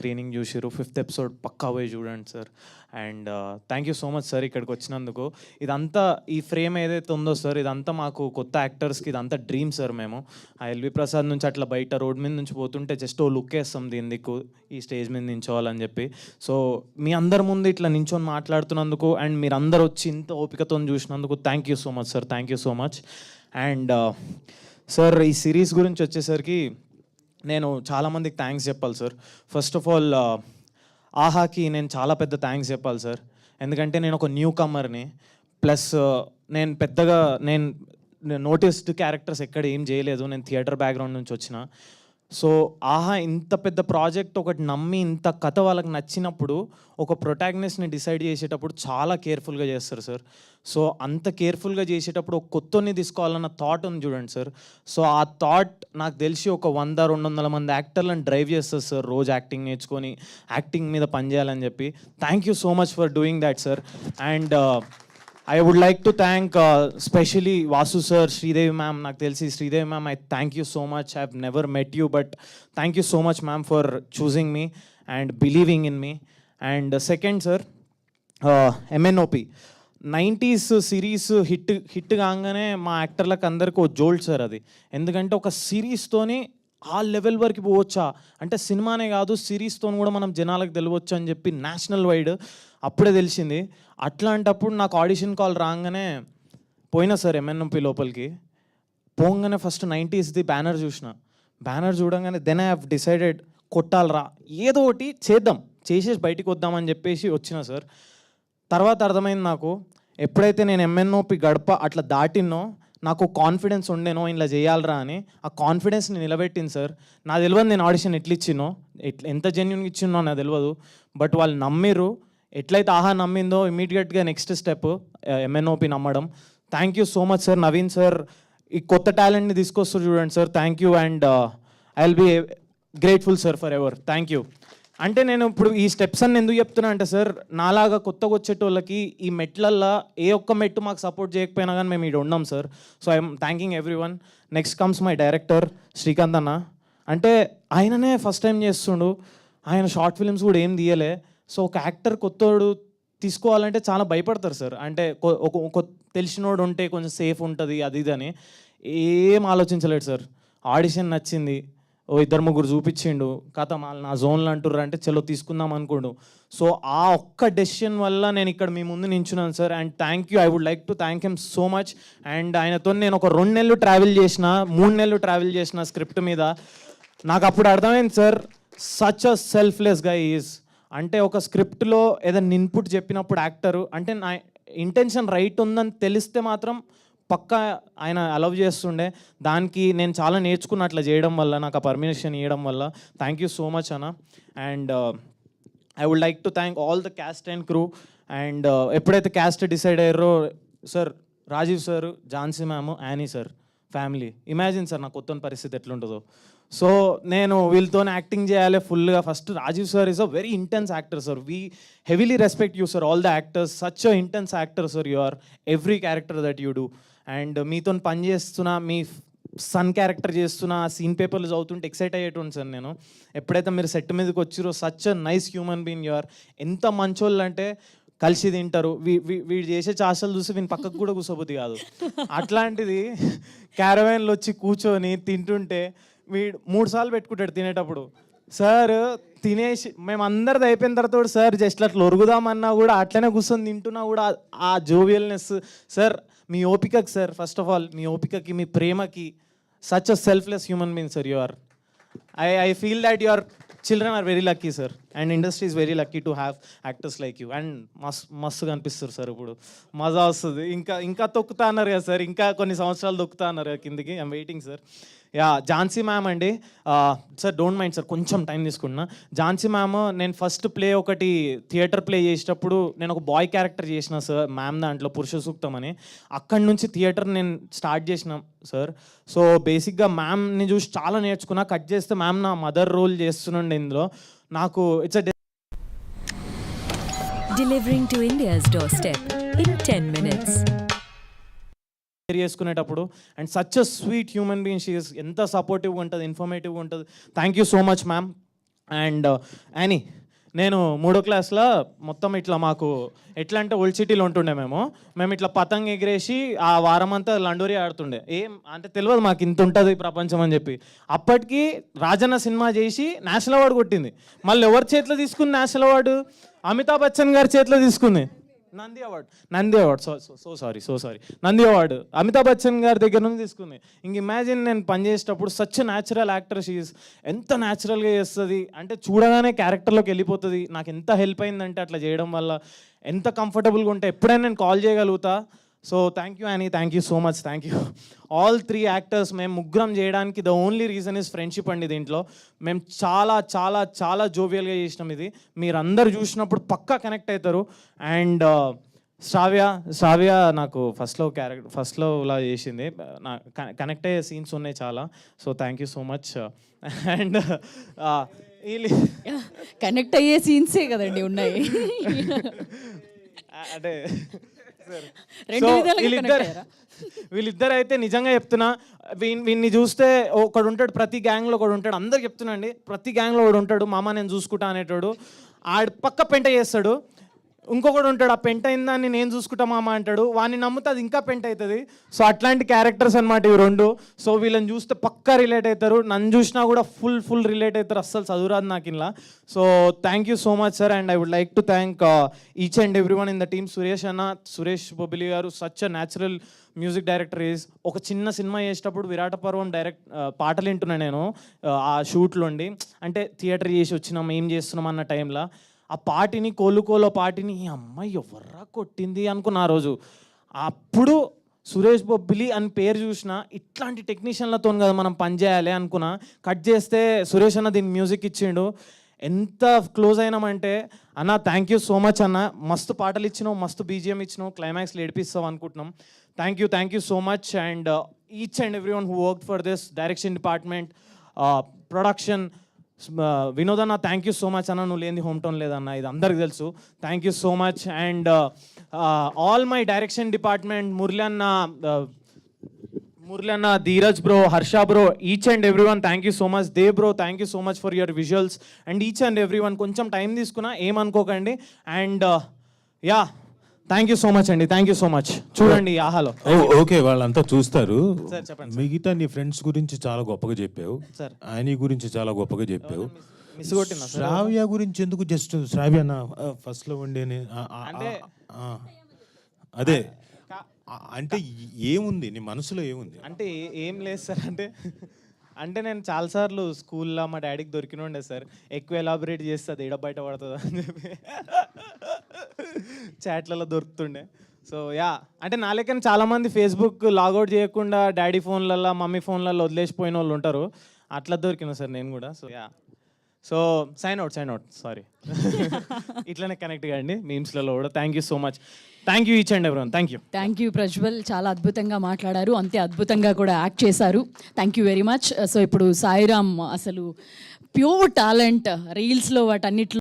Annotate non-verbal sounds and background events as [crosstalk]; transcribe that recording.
Training చూసిరు fifth episode పక్కా పోయి చూడండి sir. And thank you so much sir ఇక్కడికి వచ్చినందుకు. ఇదంతా ఈ ఫ్రేమ్ ఏదైతే ఉందో సార్ ఇదంతా మాకు కొత్త యాక్టర్స్కి ఇదంతా డ్రీమ్ సార్ మేము. ఆ ఎల్వి ప్రసాద్ నుంచి అట్లా బయట రోడ్ మీద నుంచి పోతుంటే జస్ట్ ఓ లుక్ వేస్తాం దీని దిక్కు ఈ స్టేజ్ మీద నించోవాలని చెప్పి. సో మీ అందరి ముందు ఇట్లా నించొని మాట్లాడుతున్నందుకు అండ్ మీరు అందరు వచ్చి ఇంత ఓపికతో చూసినందుకు thank you so much sir. Thank you so much and sir ఈ సిరీస్ గురించి వచ్చేసరికి నేను చాలామందికి థ్యాంక్స్ చెప్పాలి సార్ ఫస్ట్ ఆఫ్ ఆల్ ఆహాకి నేను చాలా పెద్ద థ్యాంక్స్ చెప్పాలి సార్ ఎందుకంటే నేను ఒక న్యూ కమర్ని ప్లస్ నేను పెద్దగా నేను నోటీస్డ్ క్యారెక్టర్స్ ఎక్కడ ఏం చేయలేదు. నేను థియేటర్ బ్యాక్గ్రౌండ్ నుంచి వచ్చిన. సో ఆహా ఇంత పెద్ద ప్రాజెక్ట్ ఒకటి నమ్మి ఇంత కథ వాళ్ళకి నచ్చినప్పుడు ఒక ప్రొటాగ్నిస్ట్ని డిసైడ్ చేసేటప్పుడు చాలా కేర్ఫుల్గా చేస్తారు సార్. సో అంత కేర్ఫుల్గా చేసేటప్పుడు ఒక కొత్తని తీసుకోవాలన్న థాట్ ఉంది చూడండి సార్. సో ఆ థాట్ నాకు తెలిసి ఒక వంద రెండు వందల మంది యాక్టర్లను డ్రైవ్ చేస్తారు సార్ రోజు యాక్టింగ్ నేర్చుకొని యాక్టింగ్ మీద పనిచేయాలని చెప్పి. Thank you so much for doing that sir. And I would like to thank specially Vasu sir Sridevi ma'am నాకు తెలిసి Sridevi ma'am I thank you so much I never met you but thank you so much ma'am for choosing me and believing in me and second sir M N O P nineties series hit hit కాగానే మా యాక్టర్లకు అందరికీ ఓ జోల్డ్ sir అది. ఎందుకంటే ఒక సిరీస్తోని ఆ level వరకు పోవచ్చా? అంటే సినిమానే కాదు సిరీస్తో కూడా మనం జనాలకు తెలియవచ్చు అని చెప్పి నేషనల్ వైడ్ అప్పుడే తెలిసింది. అట్లాంటప్పుడు నాకు ఆడిషన్ కాల్ రాగానే పోయినా sir M N M P లోపలికి. పోగానే ఫస్ట్ నైంటీస్ది బ్యానర్ చూసిన. బ్యానర్ చూడంగానే దెన్ ఐ హ్యావ్ డిసైడెడ్ కొట్టాలరా. ఏదో ఒకటి చేద్దాం చేసేసి బయటికి వద్దామని చెప్పేసి వచ్చిన సార్. తర్వాత అర్థమైంది నాకు. ఎప్పుడైతే నేను ఎంఎన్ఓపి గడప అట్లా దాటినో నాకు కాన్ఫిడెన్స్ ఉండేనో ఇలా చేయాలరా అని ఆ కాన్ఫిడెన్స్ని నిలబెట్టింది సార్. నా తెలియదు నేను ఆడిషన్ ఎట్లా ఇచ్చినో ఎట్లా ఎంత జెన్యున్గా ఇచ్చినో నాకు తెలియదు బట్ వాళ్ళు నమ్మిరు ఎట్లయితే ఆహా నమ్మిందో ఇమీడియట్గా నెక్స్ట్ స్టెప్ ఎంఎన్ఓపి నమ్మడం. Thank you so much sir Naveen sir ఈ కొత్త టాలెంట్ని తీసుకొస్తారు చూడండి sir thank you and I will be grateful sir forever thank you అంటే నేను ఇప్పుడు ఈ స్టెప్స్ అని ఎందుకు చెప్తున్నా అంటే సార్ నాలాగా కొత్తగా వచ్చేటోళ్ళకి ఈ మెట్లల్లో ఏ ఒక్క మెట్టు మాకు సపోర్ట్ చేయకపోయినా కానీ మేము ఇక్కడ ఉన్నాం sir. So I'm thanking every one next comes my director Srikanth అన్న. అంటే ఆయననే ఫస్ట్ టైం చేస్తుండు. ఆయన షార్ట్ ఫిల్మ్స్ కూడా ఏం తీయలే. సో ఒక యాక్టర్ కొత్తోడు తీసుకోవాలంటే చాలా భయపడతారు సార్. అంటే కొ- ఒక ఒక తెలిసినోడు ఉంటే కొంచెం సేఫ్ ఉంటుంది అది ఇది అని. ఏం ఆలోచించలేడు సార్. ఆడిషన్ నచ్చింది. ఓ ఇద్దరు ముగ్గురు చూపించిండు. కథ వాళ్ళు నా జోన్లు అంటుర్రు అంటే చలో తీసుకుందాం అనుకోండు. సో ఆ ఒక్క డెసిషన్ వల్ల నేను ఇక్కడ మీ ముందు నించున్నాను sir and thank you I would like to thank him so much and ఆయనతో నేను ఒక రెండు నెలలు ట్రావెల్ చేసిన మూడు నెలలు ట్రావెల్ చేసిన స్క్రిప్ట్ మీద. నాకు అప్పుడు అర్థమైంది సార్ సచ్ అ సెల్ఫ్లెస్గా ఈజ్ అంటే ఒక స్క్రిప్ట్లో ఏదైనా ఇన్పుట్ చెప్పినప్పుడు యాక్టరు అంటే నా ఇంటెన్షన్ రైట్ ఉందని తెలిస్తే మాత్రం పక్కా ఆయన అలవ్ చేస్తుండే. దానికి నేను చాలా నేర్చుకున్న అట్లా చేయడం వల్ల నాకు ఆ పర్మిషన్ ఇవ్వడం వల్ల. థ్యాంక్ యూ సో మచ్ అన్న. And I would like to thank all the cast and crew and ఎప్పుడైతే క్యాస్ట్ డిసైడ్ అయ్యారో sir Rajeev sir Jhansi ma'am Annie sir family imagine sir నా కొత్త పరిస్థితి ఎట్లుంటుందో. సో నేను వీళ్ళతో యాక్టింగ్ చేయాలి ఫుల్గా first Rajeev sir is a very intense actor sir we heavily respect you sir all the actors such a intense actor sir you are every character that you do and మీతో పని చేస్తున్న మీ son character చేస్తున్న scene పేపర్లు చదువుతుంటే excite అయ్యేటువంటి sir నేను. ఎప్పుడైతే మీరు సెట్ మీదకి వచ్చిరో such a nice human being your ఎంత మంచోళ్ళు అంటే కలిసి తింటారు. వీ- వీ- వీడు చేసే చాసలు చూసి వీని పక్కకు కూడా కూర్చోబుద్ది కాదు. అట్లాంటిది క్యారవాన్లో వచ్చి కూర్చొని తింటుంటే వీడు మూడు సార్లు పెట్టుకుంటాడు తినేటప్పుడు. సార్ తినేసి మేము అందరిది అయిపోయిన తర్వాత సార్ జస్ట్ అట్లా ఒరుగుదామన్నా కూడా అట్లనే కూర్చొని తింటున్నా కూడా ఆ- ఆ జోవియల్నెస్ సార్ మీ ఓపికకి సార్ ఫస్ట్ ఆఫ్ ఆల్ మీ ఓపికకి మీ ప్రేమకి such a selfless human being sir you are I I feel that your children are very lucky sir and industry is very lucky to have actors like you and మస్తు మస్తుగా అనిపిస్తారు sir ఇప్పుడు. మజా వస్తుంది. ఇంకా ఇంకా తొక్కుతా అన్నారు కదా సార్ ఇంకా కొన్ని సంవత్సరాలు తొక్కుతా అన్నారు కదా కిందికి. I'm waiting sir yeah Jhansi ma'am అండి. సార్ డోంట్ మైండ్ సార్ కొంచెం టైం తీసుకున్నా ఝాన్సీ మ్యామ్ నేను ఫస్ట్ ప్లే ఒకటి థియేటర్ ప్లే చేసేటప్పుడు నేను ఒక బాయ్ క్యారెక్టర్ చేసిన సార్ మ్యామ్ దాంట్లో పురుష సూక్తం అని. అక్కడి నుంచి థియేటర్ నేను స్టార్ట్ చేసిన సార్. సో బేసిక్గా మ్యామ్ని చూసి చాలా నేర్చుకున్నా. కట్ చేస్తే మ్యామ్ నా మదర్ రోల్ చేస్తుండే ఇందులో. నాకు it's a delivering to India's doorstep in 10 minutes. Share చేసుకునేటప్పుడు. And such a sweet human being she is ఎంత సపోర్టివ్గా ఉంటుంది ఇన్ఫర్మేటివ్గా ఉంటుంది. Thank you so much ma'am and Annie నేను మూడో క్లాస్లో మొత్తం ఇట్లా మాకు ఎట్లా అంటే ఓల్డ్ సిటీలో ఉంటుండే మేము. మేము ఇట్లా పతంగ్ ఎగిరేసి ఆ వారం అంతా లండూరి ఆడుతుండే. ఏం అంటే తెలియదు మాకు ఇంత ఉంటుంది ప్రపంచం అని చెప్పి. అప్పటికి రాజన్న సినిమా చేసి నేషనల్ అవార్డు కొట్టింది. మళ్ళీ ఎవరి చేతిలో తీసుకుంది నేషనల్ అవార్డు? అమితాబ్ బచ్చన్ గారి చేతిలో తీసుకుంది. Nandi award. Nandi award. So so so sorry so sorry Nandi award. Amitabh Bachchan గారి దగ్గర నుంచి తీసుకుంది. ఇంక ఇమాజిన్ నేను పనిచేసేటప్పుడు సచ్ న్యాచురల్ యాక్టర్ షీఈస్ ఎంత న్యాచురల్గా చేస్తుంది? అంటే చూడగానే క్యారెక్టర్లోకి వెళ్ళిపోతుంది. నాకు ఎంత హెల్ప్ అయిందంటే అట్లా చేయడం వల్ల ఎంత కంఫర్టబుల్గా ఉంటే ఎప్పుడైనా నేను కాల్ చేయగలుగుతా? సో థ్యాంక్ యూ అని thank you so much thank you all three actors మేము ముగ్గురం చేయడానికి the only reason is friendship అండి దీంట్లో. మేము చాలా చాలా చాలా జోవియల్గా చేసినాం ఇది. మీరు అందరు చూసినప్పుడు పక్కా కనెక్ట్ అవుతారు. అండ్ శ్రావ్య శ్రావ్య నాకు ఫస్ట్లో క్యారెక్టర్ ఫస్ట్లో ఇలా చేసింది. నా కనెక్ట్ అయ్యే సీన్స్ ఉన్నాయి చాలా. So thank you so much and connect అయ్యే సీన్సే కదండి ఉన్నాయి. [laughs] అంటే రెండు [laughs] వీళ్ళిద్దరు అయితే నిజంగా చెప్తున్నా వీన్ వీన్ని చూస్తే ఒకడు ఉంటాడు ప్రతి గ్యాంగ్లో ఒకడు ఉంటాడు. అందరు చెప్తున్నా అండి ప్రతి గ్యాంగ్లో ఒకడు ఉంటాడు మామ నేను చూసుకుంటా అనేటోడు. ఆడు పక్క పెంట చేస్తాడు. ఇంకొకడు ఉంటాడు ఆ పెంట అయిందాన్ని నేను చూసుకుంటా మామ అంటాడు. వాడిని నమ్మితే అది ఇంకా పెంట అవుతుంది. సో అట్లాంటి క్యారెక్టర్స్ అనమాట ఇవి రెండు. సో వీళ్ళని చూస్తే పక్కా రిలేట్ అవుతారు. నన్ను చూసినా కూడా ఫుల్ ఫుల్ రిలేట్ అవుతారు. అస్సలు చదువురాదు నాకు ఇలా so thank you so much sir and I would like to thank each and every one in the team Suresh అన్న సురేష్ బొబిలి గారు such a natural music director is ఒక చిన్న సినిమా చేసేటప్పుడు విరాట పర్వం డైరెక్ట్ uh, పాటలు వింటున్నాను నేను uh, ఆ షూట్లో ఉండి. అంటే థియేటర్ చేసి వచ్చినాం ఏం చేస్తున్నాం అన్న టైంలో ఆ పాటిని కోలుకోలో పాటిని ఈ అమ్మాయి ఎవర్రా కొట్టింది? అనుకున్న ఆ రోజు. అప్పుడు సురేష్ బొబ్బిలి అని పేరు చూసిన ఇట్లాంటి టెక్నీషియన్లతో కదా మనం పనిచేయాలి అనుకున్నా. కట్ చేస్తే సురేష్ అన్న దీన్ని మ్యూజిక్ ఇచ్చిండు. ఎంత క్లోజ్ అయినామంటే అన్న థ్యాంక్ యూ సో మచ్ అన్న. మస్తు పాటలు ఇచ్చినావు మస్తు బీజిఎం ఇచ్చినావు క్లైమాక్స్ ఏడిపిస్తావు అనుకుంటున్నాం. Thank you thank you so much and each and every one who work for this direction department production Vinod అన్న థ్యాంక్ యూ సో మచ్ అన్న నువ్వు లేని హోమ్ టౌన్ లేదన్న ఇది అందరికి తెలుసు. Thank you so much and all my direction department Murali అన్న మురళి అన్న Dheeraj bro Harsha bro each and every one thank you so much they bro thank you so much for your visuals and each and every one కొంచెం time తీసుకున్నా ఏమనుకోకండి. And yeah thank you so much అండి thank you so much చూడండి ఈ ఆహాలో. Okay వాళ్ళంతా చూస్తారు. మిగతా నీ ఫ్రెండ్స్ గురించి చాలా గొప్పగా చెప్పావు. సార్. ఆయన గురించి చాలా గొప్పగా చెప్పావు. శ్రావ్య గురించి ఎందుకు జస్ట్ శ్రావ్య ఫస్ట్లో ఉండే అదే. అంటే ఏముంది? నీ మనసులో ఏముంది? అంటే ఏ- లేదు సార్ అంటే అంటే నేను చాలాసార్లు స్కూల్లో మా డాడీకి దొరికిన ఉండే సార్ ఎక్కువ ఎలాబరేట్ చేస్తే అది ఎడ బయట పడుతుంది అని చెప్పి. చాట్లలో దొరుకుతుండే. So yeah. అంటే నా లెక్కన చాలామంది ఫేస్బుక్ లాగౌట్ చేయకుండా డాడీ ఫోన్లలో మమ్మీ ఫోన్లలో వదిలేసిపోయిన వాళ్ళు ఉంటారు. అట్లా దొరికిన సార్ నేను కూడా. So yeah. So sign out sign out sorry ఇట్లనే కనెక్ట్ కాండి మీమ్స్లలో కూడా. Thank you so much thank you each and every thank you thank you Prajwal చాలా అద్భుతంగా మాట్లాడారు. అంతే అద్భుతంగా కూడా యాక్ట్ చేశారు. Thank you very much so ఇప్పుడు సాయిరామ్ అసలు ప్యూర్ టాలెంట్ రీల్స్లో వాటన్నిటిలో